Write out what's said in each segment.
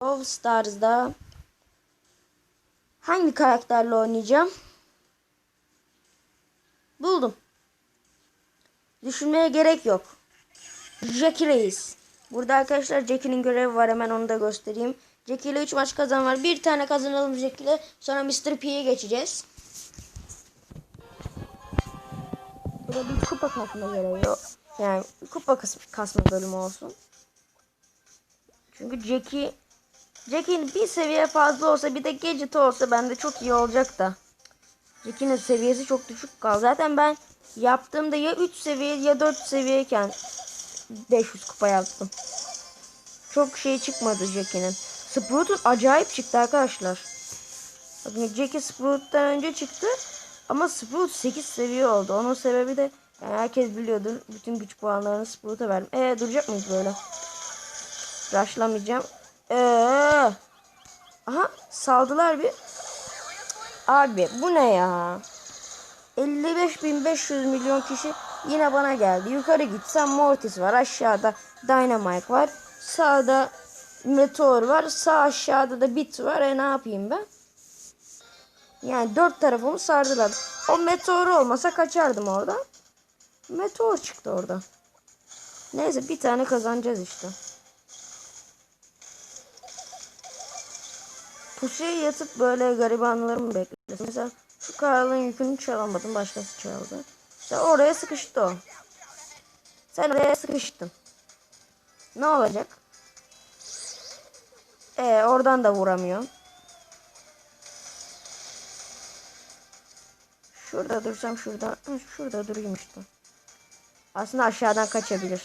Brawl Stars'da hangi karakterle oynayacağım? Buldum. Düşünmeye gerek yok. Jackie Reis. Burada arkadaşlar Jackie'nin görevi var. Hemen onu da göstereyim. Jackie ile 3 maç kazan var. Bir tane kazanalım Jackie ile. Sonra Mr. P'ye geçeceğiz. Burada bir kupa kasma görevi yok. Yani kupa kas kasma bölümü olsun. Çünkü Jackie Jackie'nin bir seviye fazla olsa bir de gadget olsa bende çok iyi olacak da. Jackie'nin seviyesi çok düşük kaldı. Zaten ben yaptığımda ya 3 seviye ya 4 seviyeyken 500 kupa yaptım. Çok şey çıkmadı Jackie'nin. Sprout'un acayip çıktı arkadaşlar. Bakın Jackie Sprout'tan önce çıktı. Ama Sprout 8 seviye oldu. Onun sebebi de yani herkes biliyordur. Bütün güç puanlarını Sprout'a verdim. Eee duracak mıyız böyle? Rushlamayacağım. Eee. Aha saldılar bir. Abi bu ne ya? 55.500 milyon kişi yine bana geldi. Yukarı gitsem Mortis var. Aşağıda Dynamite var. Sağda Meteor var. Sağ aşağıda da Bit var. E ne yapayım ben? Yani dört tarafımı sardılar. O Meteor olmasa kaçardım oradan. Meteor çıktı orada. Neyse bir tane kazanacağız işte. Pusuya yatıp böyle garibanlarımı beklesin. Mesela şu Karl'ın yükünü çalamadım. Başkası çaldı. İşte oraya sıkıştı o. Sen oraya sıkıştın. Ne olacak? Ee, oradan da vuramıyor. Şurada dursam şurada. Şurada durayım işte. Aslında aşağıdan kaçabilir.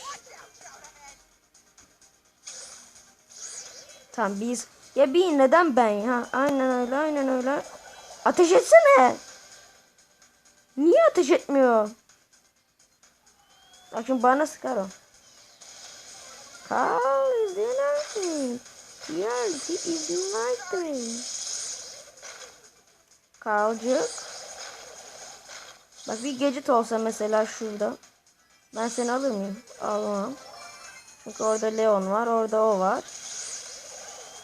Tamam biz ya bir neden ben ya? Aynen öyle aynen öyle. Ateş etsene. Niye ateş etmiyor? Bak bana sıkar o. Carl is in Yes, he is inviting. Carlcık. Bak bir gadget olsa mesela şurada. Ben seni alır mıyım? Almam. Çünkü orada Leon var. Orada o var.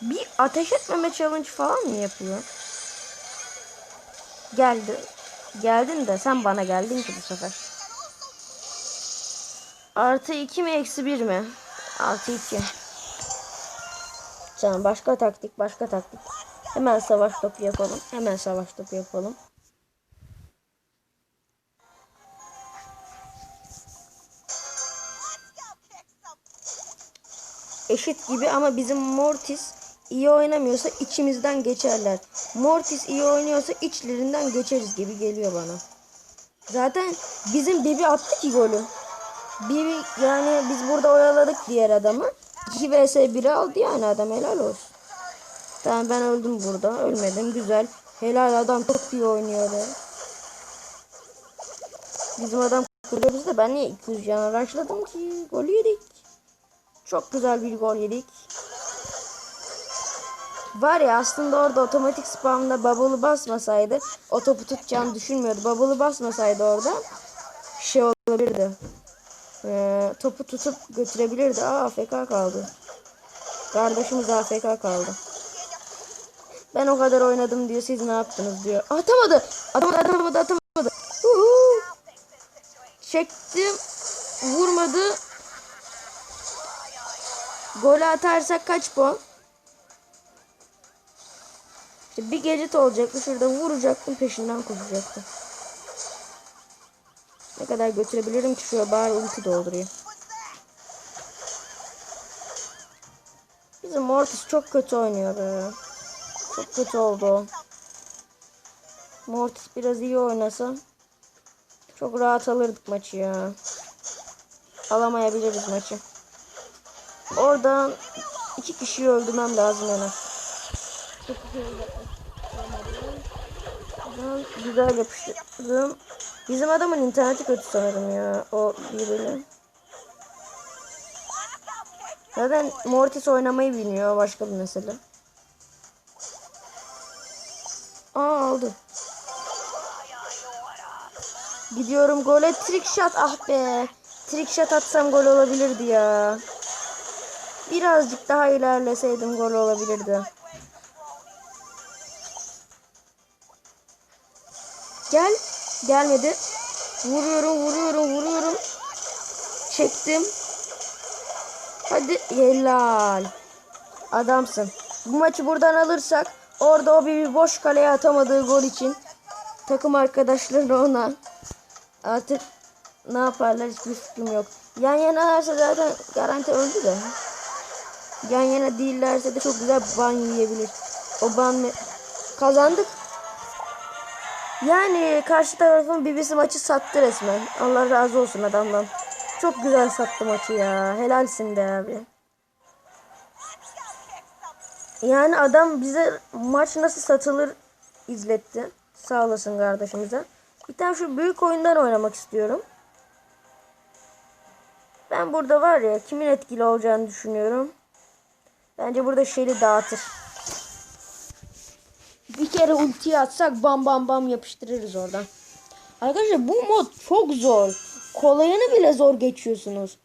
Bir ateş etmeme challenge falan mı yapıyor? Geldi. Geldin de sen bana geldin ki bu sefer. Artı 2 mi eksi 1 mi? Artı 2. Tamam başka taktik başka taktik. Hemen savaş topu yapalım. Hemen savaş topu yapalım. Eşit gibi ama bizim Mortis iyi oynamıyorsa içimizden geçerler. Mortis iyi oynuyorsa içlerinden geçeriz gibi geliyor bana. Zaten bizim Bibi attı ki golü. Bibi yani biz burada oyaladık diğer adamı. 2 vs 1'i aldı yani adam helal olsun. Tamam ben öldüm burada. Ölmedim güzel. Helal adam çok iyi oynuyor. Bizim adam kuruyor biz de ben niye 200 yana rushladım ki? Gol yedik. Çok güzel bir gol yedik. Var ya aslında orada otomatik spamda bubble'ı basmasaydı o topu tutacağını düşünmüyordu. Bubble'ı basmasaydı orada şey olabilirdi. Ee, topu tutup götürebilirdi. Aa AFK kaldı. Kardeşimiz AFK kaldı. Ben o kadar oynadım diyor. Siz ne yaptınız diyor. Atamadı. Atamadı atamadı atamadı. Uhu. Çektim. Vurmadı. Golü atarsak kaç puan? İşte bir gadget olacaktı. Şurada vuracaktım peşinden koşacaktım. Ne kadar götürebilirim ki şuraya bari ulti doldurayım. Bizim Mortis çok kötü oynuyor. Çok kötü oldu. Mortis biraz iyi oynasa çok rahat alırdık maçı ya. Alamayabiliriz maçı. Oradan iki kişiyi öldürmem lazım en az. Çok güzel Güzel yapıştırdım. Bizim adamın interneti kötü sanırım ya. O birbirine. Zaten Mortis oynamayı bilmiyor. Başka bir mesele. Aa aldı. Gidiyorum gole trick shot ah be. Trick shot atsam gol olabilirdi ya. Birazcık daha ilerleseydim gol olabilirdi. Gel. Gelmedi. Vuruyorum, vuruyorum, vuruyorum. Çektim. Hadi helal. Adamsın. Bu maçı buradan alırsak orada o bir boş kaleye atamadığı gol için takım arkadaşları ona artık ne yaparlar hiçbir fikrim yok. Yan yanalarsa zaten garanti öldü de. Yan yana değillerse de çok güzel ban yiyebilir. O ban mı? Kazandık. Yani karşı tarafın BBC maçı sattı resmen. Allah razı olsun adamdan. Çok güzel sattı maçı ya. Helalsin be abi. Yani adam bize maç nasıl satılır izletti. Sağ olasın kardeşimize. Bir tane şu büyük oyundan oynamak istiyorum. Ben burada var ya kimin etkili olacağını düşünüyorum. Bence burada şeyi dağıtır. Kere ultiyi atsak bam bam bam yapıştırırız oradan. Arkadaşlar bu mod çok zor. Kolayını bile zor geçiyorsunuz.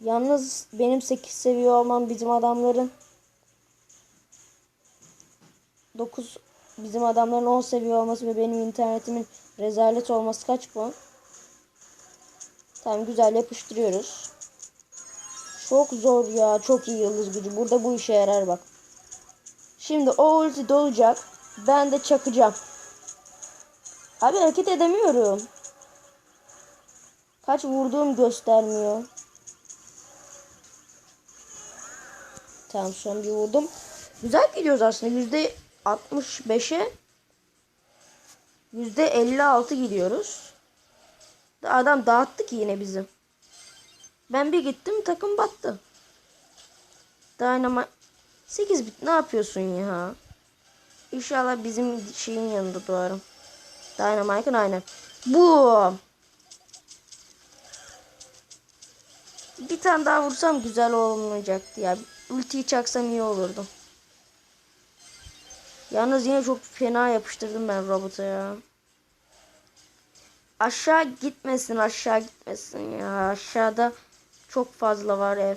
Yalnız benim 8 seviye olmam bizim adamların 9 bizim adamların 10 seviye olması ve benim internetimin rezalet olması kaç puan? Tamam güzel yapıştırıyoruz. Çok zor ya. Çok iyi yıldız gücü. Burada bu işe yarar bak. Şimdi o ulti dolacak. Ben de çakacağım. Abi hareket edemiyorum. Kaç vurduğum göstermiyor. Tamam son bir vurdum. Güzel gidiyoruz aslında. Yüzde 65'e yüzde 56 gidiyoruz. Adam dağıttı ki yine bizi. Ben bir gittim takım battı. Dynamite 8 bit ne yapıyorsun ya? İnşallah bizim şeyin yanında doğarım. Dynamite'ın aynen. Bu. Bir tane daha vursam güzel olmayacaktı ya. Ultiyi çaksam iyi olurdu. Yalnız yine çok fena yapıştırdım ben robota ya. Aşağı gitmesin aşağı gitmesin ya. Aşağıda çok fazla var ev.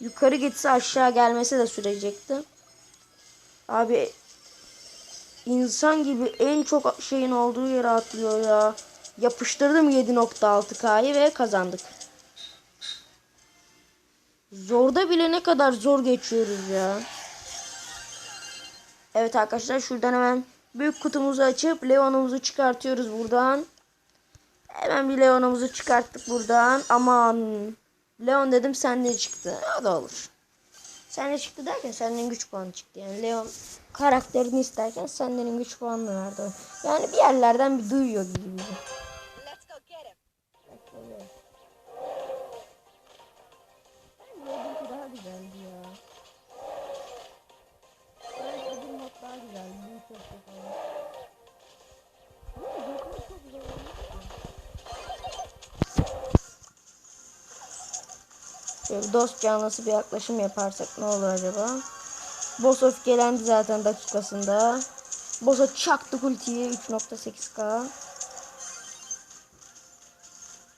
Yukarı gitse aşağı gelmesi de sürecekti. Abi insan gibi en çok şeyin olduğu yere atlıyor ya. Yapıştırdım 7.6K'yı ve kazandık. Zorda bile ne kadar zor geçiyoruz ya. Evet arkadaşlar şuradan hemen büyük kutumuzu açıp Leon'umuzu çıkartıyoruz buradan. Hemen bir Leon'umuzu çıkarttık buradan. Aman. Leon dedim sende çıktı. O da olur. Sende çıktı derken senden güç puanı çıktı. Yani Leon karakterini isterken senden güç puanını verdi. Yani bir yerlerden bir duyuyor gibi. Şöyle dost canlısı bir yaklaşım yaparsak ne olur acaba? Boss öfkelendi zaten dakikasında. Boss'a çaktık ultiyi 3.8k.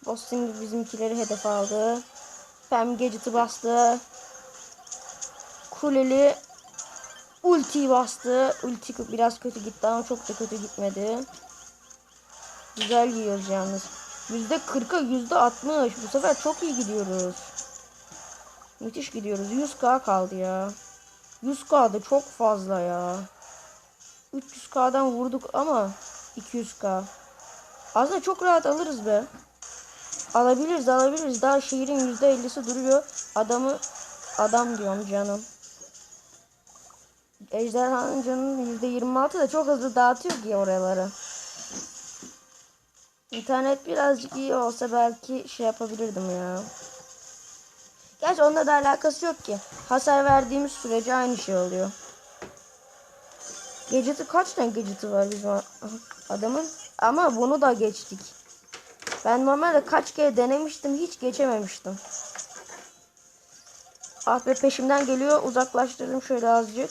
Boss şimdi bizimkileri hedef aldı. Pem gadget'ı bastı. Kuleli ultiyi bastı. Ulti biraz kötü gitti ama çok da kötü gitmedi. Güzel giyiyoruz yalnız. Yüzde kırka yüzde altmış. Bu sefer çok iyi gidiyoruz. Müthiş gidiyoruz. 100k kaldı ya. 100k'da çok fazla ya. 300k'dan vurduk ama 200k. Aslında çok rahat alırız be. Alabiliriz alabiliriz. Daha şehrin %50'si duruyor. Adamı adam diyorum canım. Ejderhanın canının %26 da çok hızlı dağıtıyor ki oraları. İnternet birazcık iyi olsa belki şey yapabilirdim ya. Gerçi onunla da alakası yok ki. Hasar verdiğimiz sürece aynı şey oluyor. Gadget'ı kaç tane gadget'ı var bizim adamın? Ama bunu da geçtik. Ben normalde kaç kere denemiştim hiç geçememiştim. Ah be peşimden geliyor uzaklaştırdım şöyle azıcık.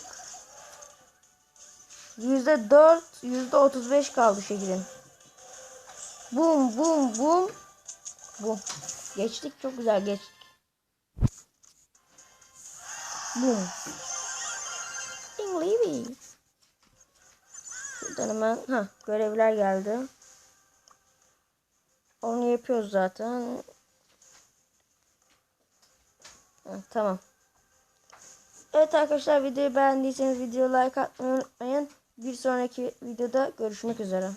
Yüzde dört, yüzde otuz beş kaldı şehrin. Bum bum bum. Bum. Geçtik çok güzel geçtik. Boom. Ding Levy. Şuradan hemen ha görevler geldi. Onu yapıyoruz zaten. Ha, tamam. Evet arkadaşlar videoyu beğendiyseniz videoya like atmayı unutmayın. Bir sonraki videoda görüşmek üzere.